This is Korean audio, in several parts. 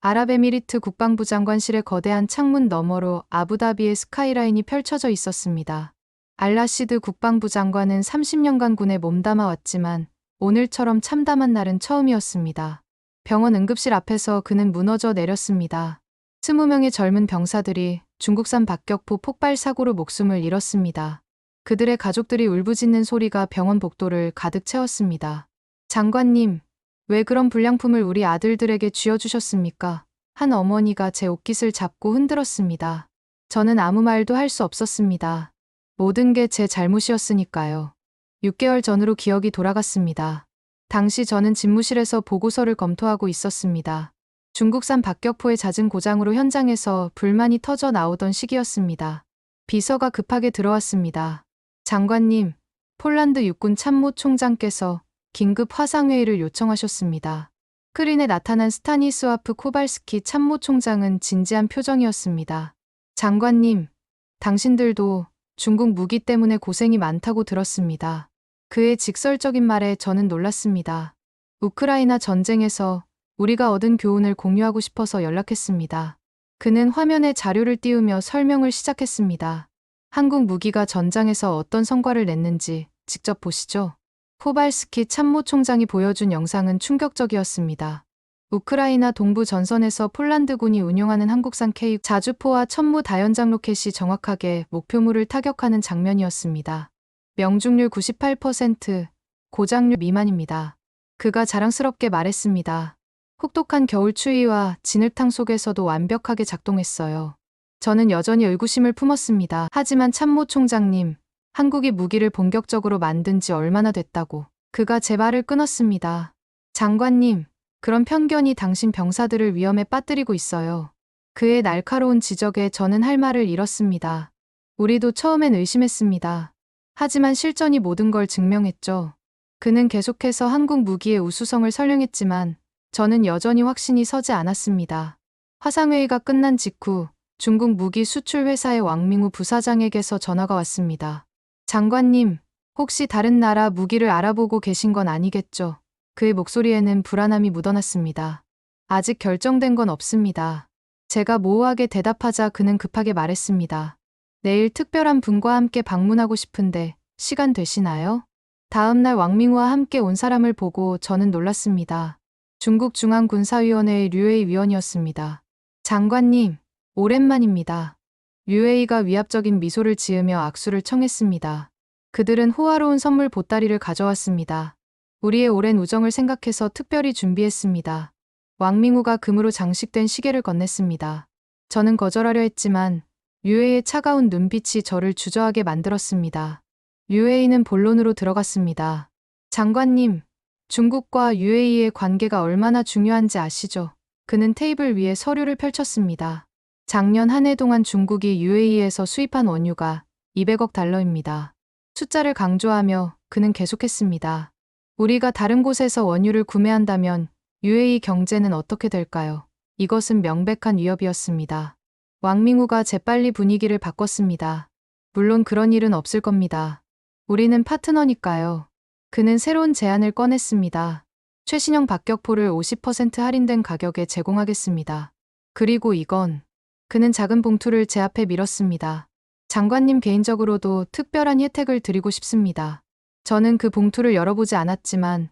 아랍에미리트 국방부 장관실의 거대한 창문 너머로 아부다비의 스카이라인이 펼쳐져 있었습니다. 알라시드 국방부 장관은 30년간 군에 몸담아 왔지만 오늘처럼 참담한 날은 처음이었습니다. 병원 응급실 앞에서 그는 무너져 내렸습니다. 20명의 젊은 병사들이 중국산 박격포 폭발 사고로 목숨을 잃었습니다. 그들의 가족들이 울부짖는 소리가 병원 복도를 가득 채웠습니다. 장관님, 왜 그런 불량품을 우리 아들들에게 쥐어주셨습니까? 한 어머니가 제 옷깃을 잡고 흔들었습니다. 저는 아무 말도 할 수 없었습니다. 모든 게 제 잘못이었으니까요. 6개월 전으로 기억이 돌아갔습니다. 당시 저는 집무실에서 보고서를 검토하고 있었습니다. 중국산 박격포의 잦은 고장으로 현장에서 불만이 터져 나오던 시기였습니다. 비서가 급하게 들어왔습니다. 장관님, 폴란드 육군 참모 총장께서 긴급 화상회의를 요청하셨습니다. 크린에 나타난 스타니스와프 코발스키 참모 총장은 진지한 표정이었습니다. 장관님, 당신들도 중국 무기 때문에 고생이 많다고 들었습니다. 그의 직설적인 말에 저는 놀랐습니다. 우크라이나 전쟁에서 우리가 얻은 교훈을 공유하고 싶어서 연락했습니다. 그는 화면에 자료를 띄우며 설명을 시작했습니다. 한국 무기가 전장에서 어떤 성과를 냈는지 직접 보시죠. 코발스키 참모총장이 보여준 영상은 충격적이었습니다. 우크라이나 동부 전선에서 폴란드군이 운용하는 한국산 K 자주포와 천무 다연장 로켓이 정확하게 목표물을 타격하는 장면이었습니다. 명중률 98%, 고장률 미만입니다. 그가 자랑스럽게 말했습니다. 혹독한 겨울 추위와 진흙탕 속에서도 완벽하게 작동했어요. 저는 여전히 의구심을 품었습니다. 하지만 참모 총장님, 한국이 무기를 본격적으로 만든 지 얼마나 됐다고. 그가 제 말을 끊었습니다. 장관님, 그런 편견이 당신 병사들을 위험에 빠뜨리고 있어요. 그의 날카로운 지적에 저는 할 말을 잃었습니다. 우리도 처음엔 의심했습니다. 하지만 실전이 모든 걸 증명했죠. 그는 계속해서 한국 무기의 우수성을 설명했지만 저는 여전히 확신이 서지 않았습니다. 화상회의가 끝난 직후 중국 무기 수출 회사의 왕민우 부사장에게서 전화가 왔습니다. 장관님, 혹시 다른 나라 무기를 알아보고 계신 건 아니겠죠? 그의 목소리에는 불안함이 묻어났습니다. 아직 결정된 건 없습니다. 제가 모호하게 대답하자 그는 급하게 말했습니다. 내일 특별한 분과 함께 방문하고 싶은데 시간 되시나요? 다음 날 왕민우와 함께 온 사람을 보고 저는 놀랐습니다. 중국 중앙군사위원회의 류웨이 위원이었습니다. 장관님, 오랜만입니다. 류웨이가 위압적인 미소를 지으며 악수를 청했습니다. 그들은 호화로운 선물 보따리를 가져왔습니다. 우리의 오랜 우정을 생각해서 특별히 준비했습니다. 왕민우가 금으로 장식된 시계를 건넸습니다. 저는 거절하려 했지만 류웨이의 차가운 눈빛이 저를 주저하게 만들었습니다. 류웨이는 본론으로 들어갔습니다. 장관님, 중국과 UAE의 관계가 얼마나 중요한지 아시죠? 그는 테이블 위에 서류를 펼쳤습니다. 작년 한 해 동안 중국이 UAE에서 수입한 원유가 200억 달러입니다. 숫자를 강조하며 그는 계속했습니다. 우리가 다른 곳에서 원유를 구매한다면 UAE 경제는 어떻게 될까요? 이것은 명백한 위협이었습니다. 왕민우가 재빨리 분위기를 바꿨습니다. 물론 그런 일은 없을 겁니다. 우리는 파트너니까요. 그는 새로운 제안을 꺼냈습니다. 최신형 박격포를 50% 할인된 가격에 제공하겠습니다. 그리고 이건 그는 작은 봉투를 제 앞에 밀었습니다. 장관님 개인적으로도 특별한 혜택을 드리고 싶습니다. 저는 그 봉투를 열어보지 않았지만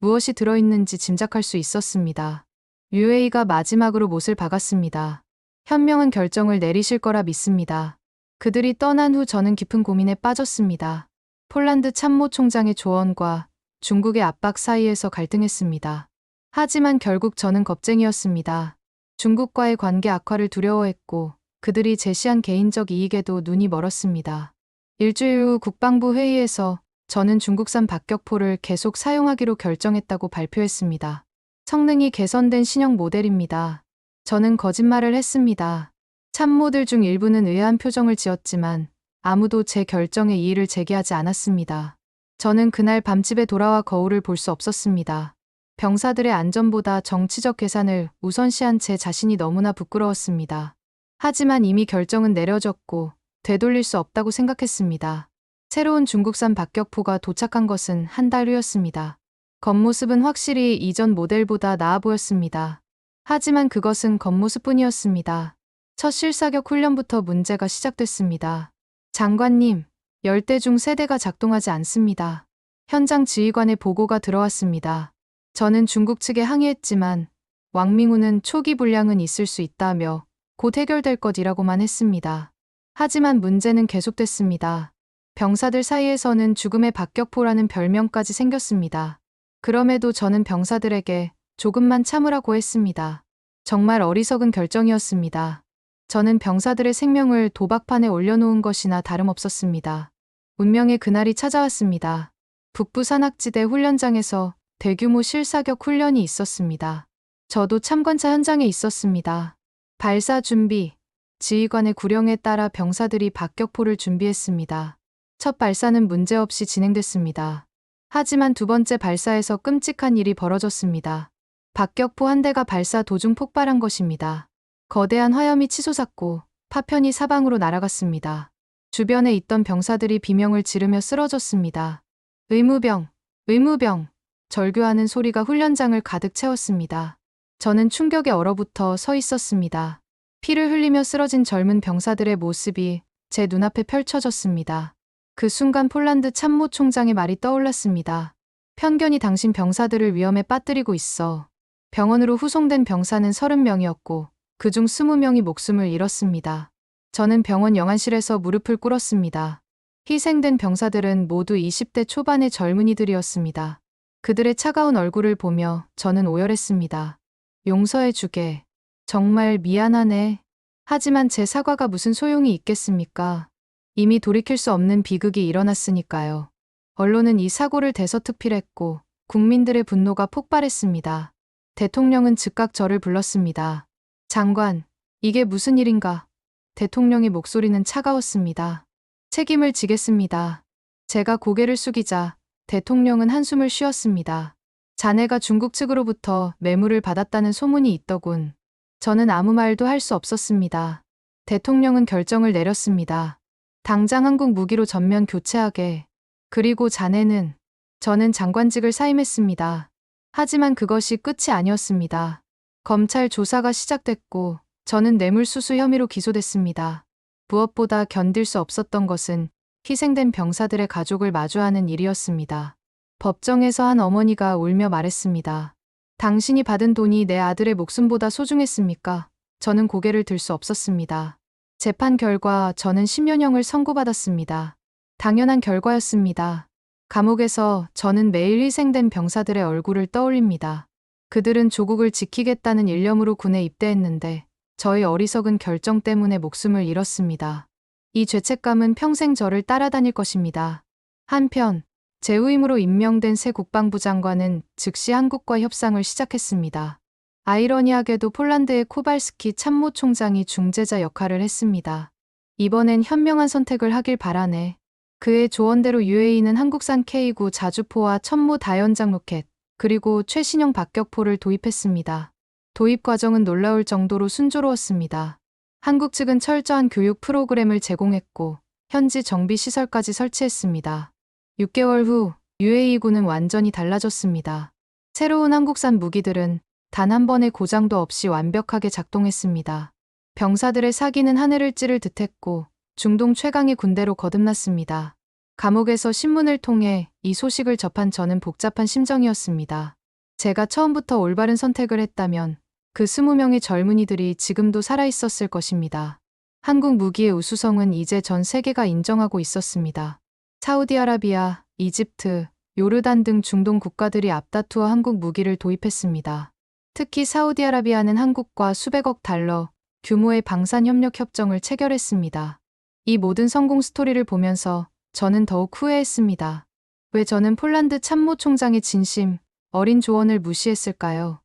무엇이 들어있는지 짐작할 수 있었습니다. UA가 마지막으로 못을 박았습니다. 현명한 결정을 내리실 거라 믿습니다. 그들이 떠난 후 저는 깊은 고민에 빠졌습니다. 폴란드 참모 총장의 조언과 중국의 압박 사이에서 갈등했습니다. 하지만 결국 저는 겁쟁이였습니다. 중국과의 관계 악화를 두려워했고 그들이 제시한 개인적 이익에도 눈이 멀었습니다. 일주일 후 국방부 회의에서 저는 중국산 박격포를 계속 사용하기로 결정했다고 발표했습니다. 성능이 개선된 신형 모델입니다. 저는 거짓말을 했습니다. 참모들 중 일부는 의아한 표정을 지었지만 아무도 제 결정에 이의를 제기하지 않았습니다. 저는 그날 밤집에 돌아와 거울을 볼 수 없었습니다. 병사들의 안전보다 정치적 계산을 우선시한 제 자신이 너무나 부끄러웠습니다. 하지만 이미 결정은 내려졌고 되돌릴 수 없다고 생각했습니다. 새로운 중국산 박격포가 도착한 것은 한 달 후였습니다. 겉모습은 확실히 이전 모델보다 나아 보였습니다. 하지만 그것은 겉모습뿐이었습니다. 첫 실사격 훈련부터 문제가 시작됐습니다. 장관님, 열대 중 세대가 작동하지 않습니다. 현장 지휘관의 보고가 들어왔습니다. 저는 중국 측에 항의했지만 왕밍우는 초기 불량은 있을 수 있다며 곧 해결될 것이라고만 했습니다. 하지만 문제는 계속됐습니다. 병사들 사이에서는 죽음의 박격포라는 별명까지 생겼습니다. 그럼에도 저는 병사들에게 조금만 참으라고 했습니다. 정말 어리석은 결정이었습니다. 저는 병사들의 생명을 도박판에 올려놓은 것이나 다름없었습니다. 운명의 그날이 찾아왔습니다. 북부 산악지대 훈련장에서 대규모 실사격 훈련이 있었습니다. 저도 참관차 현장에 있었습니다. 발사 준비, 지휘관의 구령에 따라 병사들이 박격포를 준비했습니다. 첫 발사는 문제없이 진행됐습니다. 하지만 두 번째 발사에서 끔찍한 일이 벌어졌습니다. 박격포 한 대가 발사 도중 폭발한 것입니다. 거대한 화염이 치솟았고 파편이 사방으로 날아갔습니다. 주변에 있던 병사들이 비명을 지르며 쓰러졌습니다. 의무병, 의무병, 절규하는 소리가 훈련장을 가득 채웠습니다. 저는 충격에 얼어붙어 서 있었습니다. 피를 흘리며 쓰러진 젊은 병사들의 모습이 제 눈앞에 펼쳐졌습니다. 그 순간 폴란드 참모 총장의 말이 떠올랐습니다. 편견이 당신 병사들을 위험에 빠뜨리고 있어. 병원으로 후송된 병사는 30명이었고 그중 20명이 목숨을 잃었습니다. 저는 병원 영안실에서 무릎을 꿇었습니다. 희생된 병사들은 모두 20대 초반의 젊은이들이었습니다. 그들의 차가운 얼굴을 보며 저는 오열했습니다. 용서해 주게. 정말 미안하네. 하지만 제 사과가 무슨 소용이 있겠습니까? 이미 돌이킬 수 없는 비극이 일어났으니까요. 언론은 이 사고를 대서특필했고 국민들의 분노가 폭발했습니다. 대통령은 즉각 저를 불렀습니다. 장관, 이게 무슨 일인가? 대통령의 목소리는 차가웠습니다. 책임을 지겠습니다. 제가 고개를 숙이자 대통령은 한숨을 쉬었습니다. 자네가 중국 측으로부터 매물을 받았다는 소문이 있더군. 저는 아무 말도 할 수 없었습니다. 대통령은 결정을 내렸습니다. 당장 한국 무기로 전면 교체하게. 그리고 자네는 저는 장관직을 사임했습니다. 하지만 그것이 끝이 아니었습니다. 검찰 조사가 시작됐고 저는 뇌물수수 혐의로 기소됐습니다. 무엇보다 견딜 수 없었던 것은 희생된 병사들의 가족을 마주하는 일이었습니다. 법정에서 한 어머니가 울며 말했습니다. 당신이 받은 돈이 내 아들의 목숨보다 소중했습니까? 저는 고개를 들 수 없었습니다. 재판 결과 저는 10년형을 선고받았습니다. 당연한 결과였습니다. 감옥에서 저는 매일 희생된 병사들의 얼굴을 떠올립니다. 그들은 조국을 지키겠다는 일념으로 군에 입대했는데 저의 어리석은 결정 때문에 목숨을 잃었습니다. 이 죄책감은 평생 저를 따라다닐 것입니다. 한편 제 후임으로 임명된 새 국방부 장관은 즉시 한국과 협상을 시작했습니다. 아이러니하게도 폴란드의 코발스키 참모 총장이 중재자 역할을 했습니다. 이번엔 현명한 선택을 하길 바라네. 그의 조언대로 UAE는 한국산 K9 자주포와 천무 다연장 로켓, 그리고 최신형 박격포를 도입했습니다. 도입 과정은 놀라울 정도로 순조로웠습니다. 한국 측은 철저한 교육 프로그램을 제공했고 현지 정비 시설까지 설치했습니다. 6개월 후 UAE군은 완전히 달라졌습니다. 새로운 한국산 무기들은 단 한 번의 고장도 없이 완벽하게 작동했습니다. 병사들의 사기는 하늘을 찌를 듯했고 중동 최강의 군대로 거듭났습니다. 감옥에서 신문을 통해 이 소식을 접한 저는 복잡한 심정이었습니다. 제가 처음부터 올바른 선택을 했다면 그 20명의 젊은이들이 지금도 살아있었을 것입니다. 한국 무기의 우수성은 이제 전 세계가 인정하고 있었습니다. 사우디아라비아, 이집트, 요르단 등 중동 국가들이 앞다투어 한국 무기를 도입했습니다. 특히 사우디아라비아는 한국과 수백억 달러 규모의 방산협력 협정을 체결했습니다. 이 모든 성공 스토리를 보면서 저는 더욱 후회했습니다. 왜 저는 폴란드 참모총장의 진심, 어린 조언을 무시했을까요?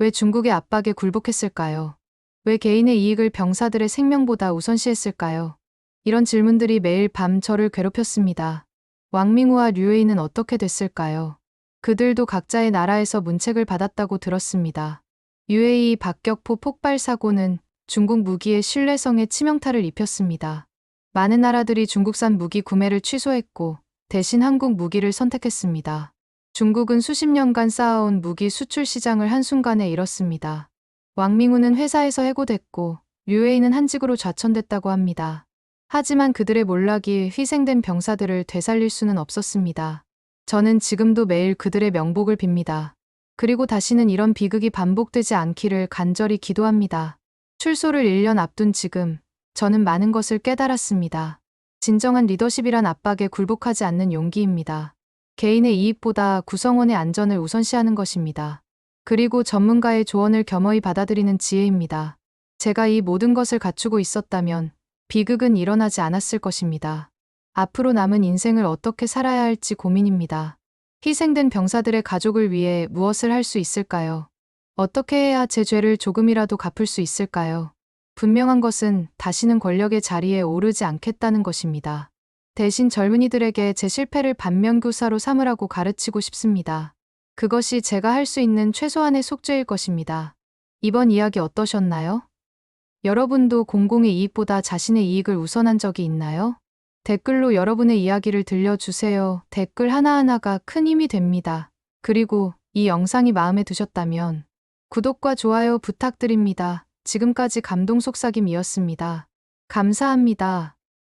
왜 중국의 압박에 굴복했을까요? 왜 개인의 이익을 병사들의 생명보다 우선시했을까요? 이런 질문들이 매일 밤 저를 괴롭혔습니다. 왕밍우와 류에이는 어떻게 됐을까요? 그들도 각자의 나라에서 문책을 받았다고 들었습니다. UAE 박격포 폭발 사고는 중국 무기의 신뢰성에 치명타를 입혔습니다. 많은 나라들이 중국산 무기 구매를 취소했고 대신 한국 무기를 선택했습니다. 중국은 수십 년간 쌓아온 무기 수출 시장을 한순간에 잃었습니다. 왕밍우는 회사에서 해고됐고 류에이는 한직으로 좌천됐다고 합니다. 하지만 그들의 몰락이 희생된 병사들을 되살릴 수는 없었습니다. 저는 지금도 매일 그들의 명복을 빕니다. 그리고 다시는 이런 비극이 반복되지 않기를 간절히 기도합니다. 출소를 1년 앞둔 지금 저는 많은 것을 깨달았습니다. 진정한 리더십이란 압박에 굴복하지 않는 용기입니다. 개인의 이익보다 구성원의 안전을 우선시하는 것입니다. 그리고 전문가의 조언을 겸허히 받아들이는 지혜입니다. 제가 이 모든 것을 갖추고 있었다면 비극은 일어나지 않았을 것입니다. 앞으로 남은 인생을 어떻게 살아야 할지 고민입니다. 희생된 병사들의 가족을 위해 무엇을 할 수 있을까요? 어떻게 해야 제 죄를 조금이라도 갚을 수 있을까요? 분명한 것은 다시는 권력의 자리에 오르지 않겠다는 것입니다. 대신 젊은이들에게 제 실패를 반면교사로 삼으라고 가르치고 싶습니다. 그것이 제가 할 수 있는 최소한의 속죄일 것입니다. 이번 이야기 어떠셨나요? 여러분도 공공의 이익보다 자신의 이익을 우선한 적이 있나요? 댓글로 여러분의 이야기를 들려주세요. 댓글 하나하나가 큰 힘이 됩니다. 그리고 이 영상이 마음에 드셨다면 구독과 좋아요 부탁드립니다. 지금까지 감동 속삭임이었습니다. 감사합니다.